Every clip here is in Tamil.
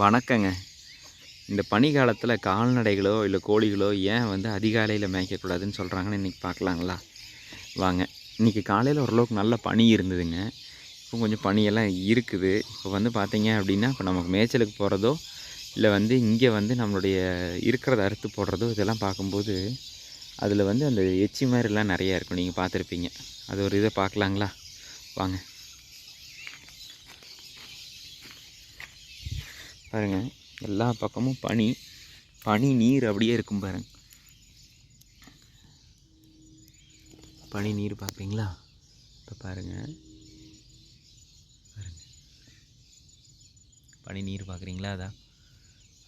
வணக்கங்க. இந்த பனி காலத்தில் கால்நடைகளோ இல்லை கோழிகளோ ஏன் வந்து அதிகாலையில் மேய்க்கக்கூடாதுன்னு சொல்கிறாங்கன்னு இன்றைக்கி பார்க்கலாங்களா? வாங்க. இன்றைக்கி காலையில் ஓரளவுக்கு நல்ல பனி இருந்ததுங்க. இப்போ கொஞ்சம் பனியெல்லாம் இருக்குது. இப்போ வந்து பார்த்தீங்க அப்படின்னா இப்போ நமக்கு மேய்ச்சலுக்கு போகிறதோ இல்லை வந்து இங்கே வந்து நம்மளுடைய இருக்கிறத அறுத்து போடுறதோ இதெல்லாம் பார்க்கும்போது அதில் வந்து அந்த எச்சி மாதிரிலாம் நிறையா இருக்கும். நீங்கள் பார்த்துருப்பீங்க. அது ஒரு இதை பார்க்கலாங்களா? வாங்க. பாருங்கள் எல்லா பக்கமும் பனி பனி நீர் அப்படியே இருக்கும் பாருங்க. பனி நீர் பார்க்குறீங்களா இப்போ பாருங்கள் பாருங்கள் பனி நீர் பார்க்குறீங்களா அதான்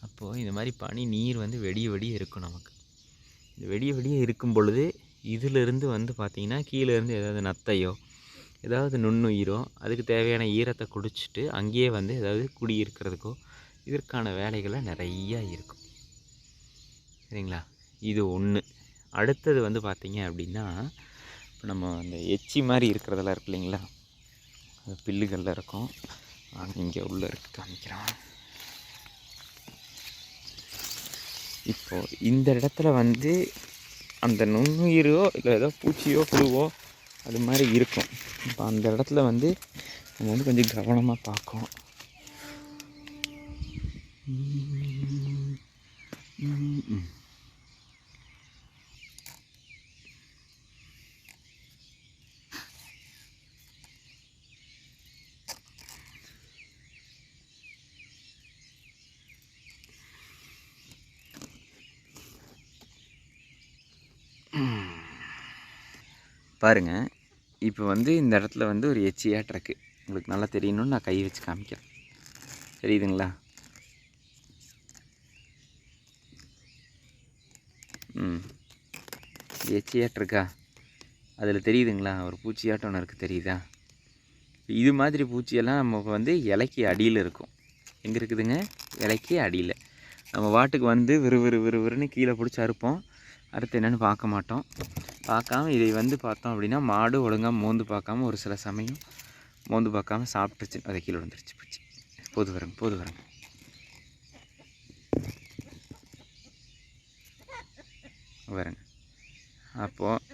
அப்போது இந்த மாதிரி பனி நீர் வந்து வெடிய வெடிய இருக்கும் நமக்கு. இந்த வெடிய வெடியே இருக்கும் பொழுது இதிலிருந்து வந்து பார்த்திங்கன்னா கீழேருந்து ஏதாவது நத்தையோ ஏதாவது நுண்ணுயிரோ அதுக்கு தேவையான ஈரத்தை குடிச்சிட்டு அங்கேயே வந்து ஏதாவது குடி இருக்கிறதுக்கோ இதற்கான வேலைகளை நிறையா இருக்கும். சரிங்களா? இது ஒன்று அடுத்தது வந்து பார்த்திங்க அப்படின்னா இப்போ நம்ம அந்த எச்சி மாதிரி இருக்கிறதெல்லாம் இருக்கு இல்லைங்களா? அது பில்லுகளில் இருக்கும். வாங்க இங்கே உள்ளே இருக்கு காமிக்கிறோம் இப்போது இந்த இடத்துல வந்து அந்த நுண்ணுயிரோ இல்லை ஏதோ பூச்சியோ புழுவோ அது மாதிரி இருக்கும். இப்போ அந்த இடத்துல வந்து நம்ம வந்து கொஞ்சம் கவனமாக பார்க்கணும். பாருங்கள் இப்போ வந்து இந்த இடத்துல வந்து ஒரு எச்சியாக ட்ரக்கு. உங்களுக்கு நல்லா தெரியணும்னு நான் கை வச்சு காமிக்கிறேன். தெரியுதுங்களா? ம். எச்சியாட் இருக்கா அதில் தெரியுதுங்களா? ஒரு பூச்சியாட்டம் ஒன்று இருக்குது தெரியுதா? இது மாதிரி பூச்சியெல்லாம் நம்ம வந்து இலைக்கு அடியில் இருக்கும். எங்கே இருக்குதுங்க? இலைக்கு அடியில். நம்ம வாட்டுக்கு வந்து விறு விறு விறுன்னு கீழே பிடிச்சி அறுப்போம். அறுத்து என்னென்னு பார்க்க மாட்டோம். பார்க்காம இதை வந்து பார்த்தோம் அப்படின்னா மாடு ஒழுங்காக மோந்து பார்க்காம ஒரு சில சமயம் மோந்து பார்க்காம சாப்பிட்டுருச்சு. அதை கீழே வந்துருச்சு போச்சு. போது வரங்க போது வரங்க. வரங்க அப்போது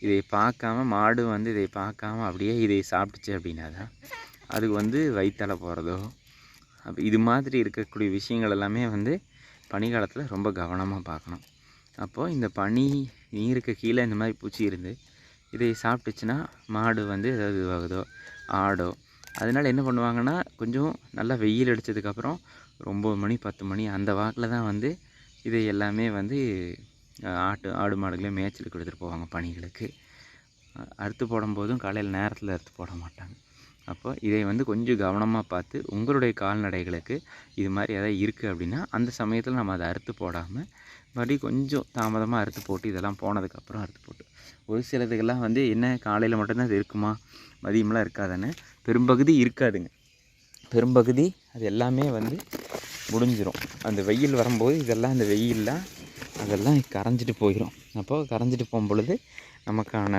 இதை பார்க்காம மாடு வந்து இதை பார்க்காம அப்படியே இதை சாப்பிட்டுச்சு அப்படின்னா தான் அதுக்கு வந்து வயிற்றால் போகிறதோ அப்போ இது மாதிரி இருக்கக்கூடிய விஷயங்கள் எல்லாமே வந்து பனிக்காலத்தில் ரொம்ப கவனமாக பார்க்கணும். அப்போது இந்த பனி நீருக்கு கீழே இந்த மாதிரி பூச்சி இருந்து இதை சாப்பிட்டுச்சுன்னா மாடு வந்து ஏதாவது இதுவாகுதோ ஆடோ அதனால் என்ன பண்ணுவாங்கன்னா கொஞ்சம் நல்லா வெயில் அடித்ததுக்கப்புறம் ஒரு ஒம்பது மணி பத்து மணி அந்த வாக்கில் தான் வந்து இதை எல்லாமே வந்து ஆட்டு ஆடு மாடுகளையும் மேய்ச்சலுக்கு எடுத்துகிட்டு போவாங்க பணிகளுக்கு. அறுத்து போடும்போதும் காலையில் நேரத்தில் அறுத்து போட மாட்டாங்க. அப்போ இதை வந்து கொஞ்சம் கவனமாக பார்த்து உங்களுடைய கால்நடைகளுக்கு இது மாதிரி எதாவது இருக்குது அப்படின்னா அந்த சமயத்தில் நம்ம அதை அறுத்து போடாமல் மறுபடியும் கொஞ்சம் தாமதமாக அறுத்து போட்டு இதெல்லாம் போனதுக்கப்புறம் அறுத்து போட்டு. ஒரு சிலதுக்கெல்லாம் வந்து என்ன காலையில் மட்டும்தான் அது இருக்குமா? மதியமெல்லாம் இருக்காதானே பெரும்பகுதி இருக்காதுங்க. பெரும்பகுதி அது எல்லாமே வந்து முடிஞ்சிடும் அந்த வெயில் வரும்போது இதெல்லாம் அந்த வெயிலெலாம் அதெல்லாம் கரைஞ்சிட்டு போயிடும் அப்போது கரைஞ்சிட்டு போகும் பொழுது நமக்கான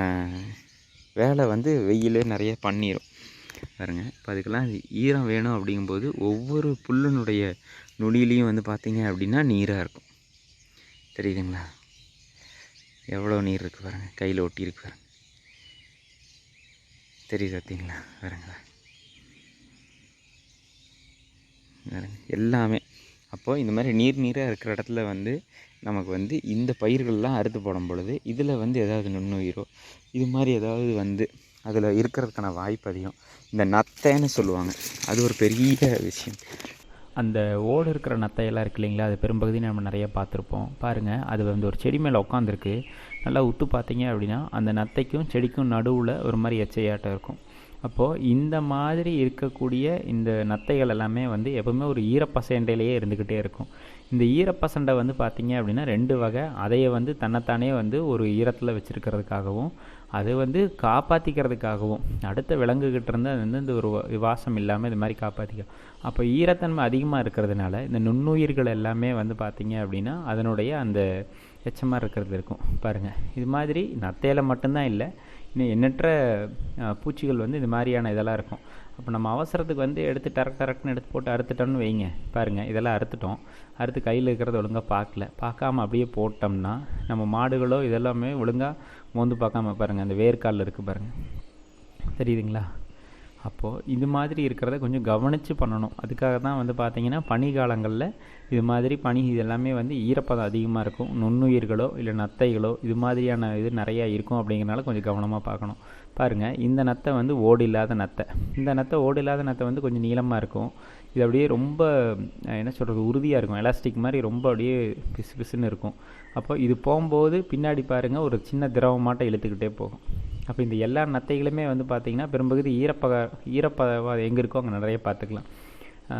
வேலை வந்து வெயில் நிறைய பண்ணிடும் பாருங்க இப்போ அதுக்கெல்லாம் ஈரம் வேணும் அப்படிங்கும்போது ஒவ்வொரு புல்லுனுடைய நுனியிலையும் வந்து பார்த்திங்க அப்படின்னா நீராக இருக்கும். தெரியுதுங்களா? எவ்வளோ நீர் இருக்குது பாருங்க கையில் ஒட்டி இருக்கு பாருங்க. தெரியுது பார்த்தீங்களா? பாருங்க. பாருங்க எல்லாமே. அப்போது இந்த மாதிரி நீர் நீராக இருக்கிற இடத்துல வந்து நமக்கு வந்து இந்த பயிர்கள்லாம் அறுத்து போடும் பொழுது இதில் வந்து ஏதாவது நுண்ணுயிரோ இது மாதிரி ஏதாவது வந்து அதில் இருக்கிறதுக்கான வாய்ப்பு அதிகம். இந்த நத்தைன்னு சொல்லுவாங்க. அது ஒரு பெரிய விஷயம். அந்த ஓடு இருக்கிற நத்தையெல்லாம் இருக்கு இல்லைங்களா? அது பெரும்பகுதி நம்ம நிறைய பார்த்துருப்போம். பாருங்கள் அது வந்து ஒரு செடி மேலே உட்காந்துருக்கு. நல்லா உத்து பார்த்தீங்க அப்படின்னா அந்த நத்தைக்கும் செடிக்கும் நடுவில் ஒரு மாதிரி எச்சையாட்டம் இருக்கும். அப்போது இந்த மாதிரி இருக்கக்கூடிய இந்த நத்தைகள் எல்லாமே வந்து எப்போவுமே ஒரு ஈரப்பசேண்டையிலேயே இருந்துக்கிட்டே இருக்கும். இந்த ஈரப்பசண்டை வந்து பார்த்திங்க அப்படின்னா ரெண்டு வகை. அதையை வந்து தன்னைத்தானே வந்து ஒரு ஈரத்தில் வச்சுருக்கிறதுக்காகவும் அதை வந்து காப்பாற்றிக்கிறதுக்காகவும் அடுத்த விலங்குகிட்ட இருந்து அது வந்து இந்த ஒரு வாசம் இல்லாமல் இது மாதிரி காப்பாற்றிக்க அப்போ ஈரத்தன்மை அதிகமாக இருக்கிறதுனால இந்த நுண்ணுயிர்கள் எல்லாமே வந்து பார்த்திங்க அப்படின்னா அதனுடைய அந்த எச்சமாக இருக்கிறது இருக்கும். பாருங்கள் இது மாதிரி நத்தையில் மட்டும்தான் இல்லை இன்னும் எண்ணற்ற பூச்சிகள் வந்து இது மாதிரியான இதெல்லாம் இருக்கும். அப்போ நம்ம அவசரத்துக்கு வந்து எடுத்து டரக் டரக்னு எடுத்து போட்டு அறுத்துட்டோம்னு வைங்க. பாருங்கள் இதெல்லாம் அறுத்துட்டோம். அறுத்து கையில் இருக்கிறத ஒழுங்காக பார்க்கல பார்க்காம அப்படியே போட்டோம்னா நம்ம மாடுகளோ இதெல்லாமே ஒழுங்காக மோந்து பார்க்காம பாருங்கள் அந்த வேர்க்காலில் இருக்குது பாருங்கள் தெரியுதுங்களா? அப்போது இது மாதிரி இருக்கிறத கொஞ்சம் கவனித்து பண்ணணும். அதுக்காக தான் வந்து பார்த்திங்கன்னா பனி காலங்களில் இது மாதிரி பனி இது எல்லாமே வந்து ஈரப்பதம் அதிகமாக இருக்கும். நுண்ணுயிர்களோ இல்லை நத்தைகளோ இது மாதிரியான இது நிறையா இருக்கும் அப்படிங்கிறனால கொஞ்சம் கவனமாக பார்க்கணும். பாருங்கள் இந்த நத்தை வந்து ஓடு இல்லாத நத்தை. இந்த நத்தை ஓடு இல்லாத நத்தை வந்து கொஞ்சம் நீளமாக இருக்கும். இது அப்படியே ரொம்ப என்ன சொல்கிறது உறுதியாக இருக்கும். எலாஸ்டிக் மாதிரி ரொம்ப அப்படியே பிசு பிசுன்னு இருக்கும். அப்போ இது போகும்போது பின்னாடி பாருங்கள் ஒரு சின்ன திரவமாட்டம் இழுத்துக்கிட்டே போகும். அப்போ இந்த எல்லா நத்தைகளுமே வந்து பார்த்திங்கன்னா பெரும்பகுதி ஈரப்பத ஈரப்பதம் எங்கே இருக்கோ அங்கே நிறைய பார்த்துக்கலாம்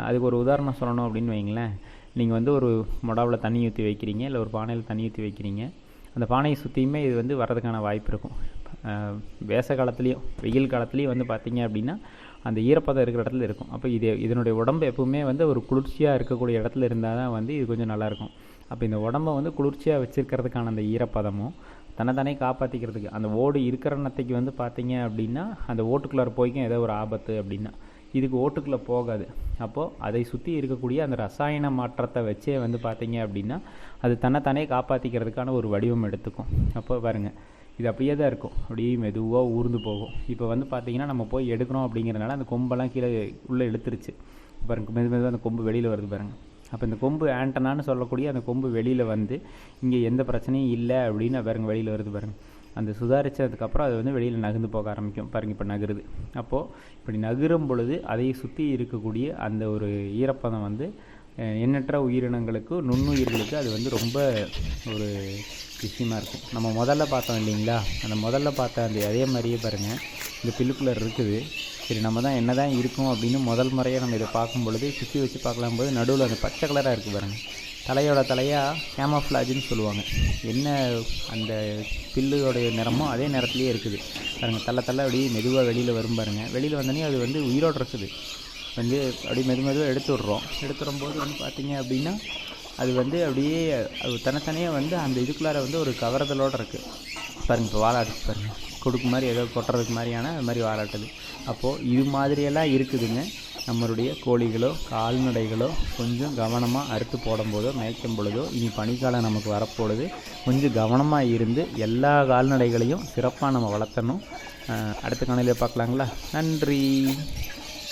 அதுக்கு ஒரு உதாரணம் சொல்லணும் அப்படின்னு வைங்களேன். நீங்கள் வந்து ஒரு மொடாவில் தண்ணி ஊற்றி வைக்கிறீங்க இல்லை ஒரு பானையில் தண்ணி ஊற்றி வைக்கிறீங்க. அந்த பானையை சுற்றியுமே இது வந்து வரதுக்கான வாய்ப்பு இருக்கும். வேச காலத்துலேயும் வெயில் காலத்துலேயும் வந்து பார்த்தீங்க அப்படின்னா அந்த ஈரப்பதம் இருக்கிற இடத்துல இருக்கும். அப்போ இது இதனுடைய உடம்பு எப்பவுமே வந்து ஒரு குளிர்ச்சியாக இருக்கக்கூடிய இடத்துல இருந்தால் தான் வந்து இது கொஞ்சம் நல்லாயிருக்கும் அப்போ இந்த உடம்பை வந்து குளிர்ச்சியாக வச்சுருக்கிறதுக்கான அந்த ஈரப்பதமும் தன்னைத்தானே காப்பாற்றிக்கிறதுக்கு அந்த ஓடு இருக்கிற நத்தைக்கு வந்து பார்த்தீங்க அப்படின்னா அந்த ஓட்டுக்குள்ளார போய்க்கும் ஏதோ ஒரு ஆபத்து அப்படின்னா. இதுக்கு ஓட்டுக்குள்ளே போகாது. அப்போது அதை சுற்றி இருக்கக்கூடிய அந்த ரசாயன மாற்றத்தை வச்சே வந்து பார்த்தீங்க அப்படின்னா அது தன்னைத்தானே காப்பாற்றிக்கிறதுக்கான ஒரு வடிவம் எடுத்துக்கும். அப்போ பாருங்கள் இது அப்படியே தான் இருக்கும். அப்படியே மெதுவாக ஊர்ந்து போகும். இப்போ வந்து பார்த்திங்கன்னா நம்ம போய் எடுக்கிறோம் அப்படிங்கிறனால அந்த கொம்பெல்லாம் கீழே உள்ளே இழுத்துருச்சு. பாருங்க மெது மெதுவாக அந்த கொம்பு வெளியில் வருது பாருங்கள் அப்போ இந்த கொம்பு ஆண்டனான்னு சொல்லக்கூடிய அந்த கொம்பு வெளியில் வந்து இங்கே எந்த பிரச்சனையும் இல்லை அப்படின்னு பாருங்கள் வெளியில் வருது பாருங்கள் அந்த சுதாரித்ததுக்கப்புறம் அது வந்து வெளியில் நகர்ந்து போக ஆரம்பிக்கும். பாருங்கள் இப்போ நகருது. அப்போது இப்படி நகரும் பொழுது அதை சுற்றி இருக்கக்கூடிய அந்த ஒரு ஈரப்பதம் வந்து எண்ணற்ற உயிரினங்களுக்கு நுண்ணுயிர்களுக்கு அது வந்து ரொம்ப ஒரு விஷயமா இருக்கும். நம்ம முதல்ல பார்த்தோம் இல்லைங்களா? அந்த முதல்ல பார்த்த அந்த அதே மாதிரியே பாருங்கள் இந்த பில்லுக்குள்ளே இருக்குது. சரி நம்ம தான் என்ன தான் இருக்கும் அப்படின்னு முதல் முறையாக நம்ம இதை பார்க்கும் பொழுது சுற்றி வச்சு பார்க்கலாம் போது நடுவில் அந்த பச்சை கலராக இருக்குது பாருங்கள் தலையோட தலையாக கேமஃப்ளாஜ்னு சொல்லுவாங்க. என்ன அந்த பில்லுடைய நிறமோ அதே நிறத்துலேயே இருக்குது. பாருங்கள் தள்ள தள்ள அப்படியே மெதுவாக வெளியில் வரும் பாருங்கள் வெளியில் வந்தோடனே அது வந்து உயிரோடு இருக்குது. வந்து அப்படியே மெது மெதுவாக எடுத்து விட்றோம் எடுத்து விடும்போது வந்து பார்த்தீங்க அப்படின்னா அது வந்து அப்படியே அது தனித்தனியாக வந்து அந்த இதுக்குள்ளார வந்து ஒரு கவரதலோடு இருக்குது பாருங்கள் இப்போ வாலாட்டு பாருங்கள் கொடுக்கு மாதிரி ஏதோ கொட்டுறதுக்கு மாதிரியான அது மாதிரி வாழாட்டுது அப்போது இது மாதிரியெல்லாம் இருக்குதுங்க. நம்மளுடைய கோழிகளோ கால்நடைகளோ கொஞ்சம் கவனமாக அறுத்து போடும்போதோ மேய்க்கும் பொழுதோ இனி பனிக்காலம் நமக்கு வரப்பொழுது கொஞ்சம் கவனமாக இருந்து எல்லா கால்நடைகளையும் சிறப்பாக நம்ம வளர்த்தணும். அடுத்த காலையில் பார்க்கலாங்களா? நன்றி.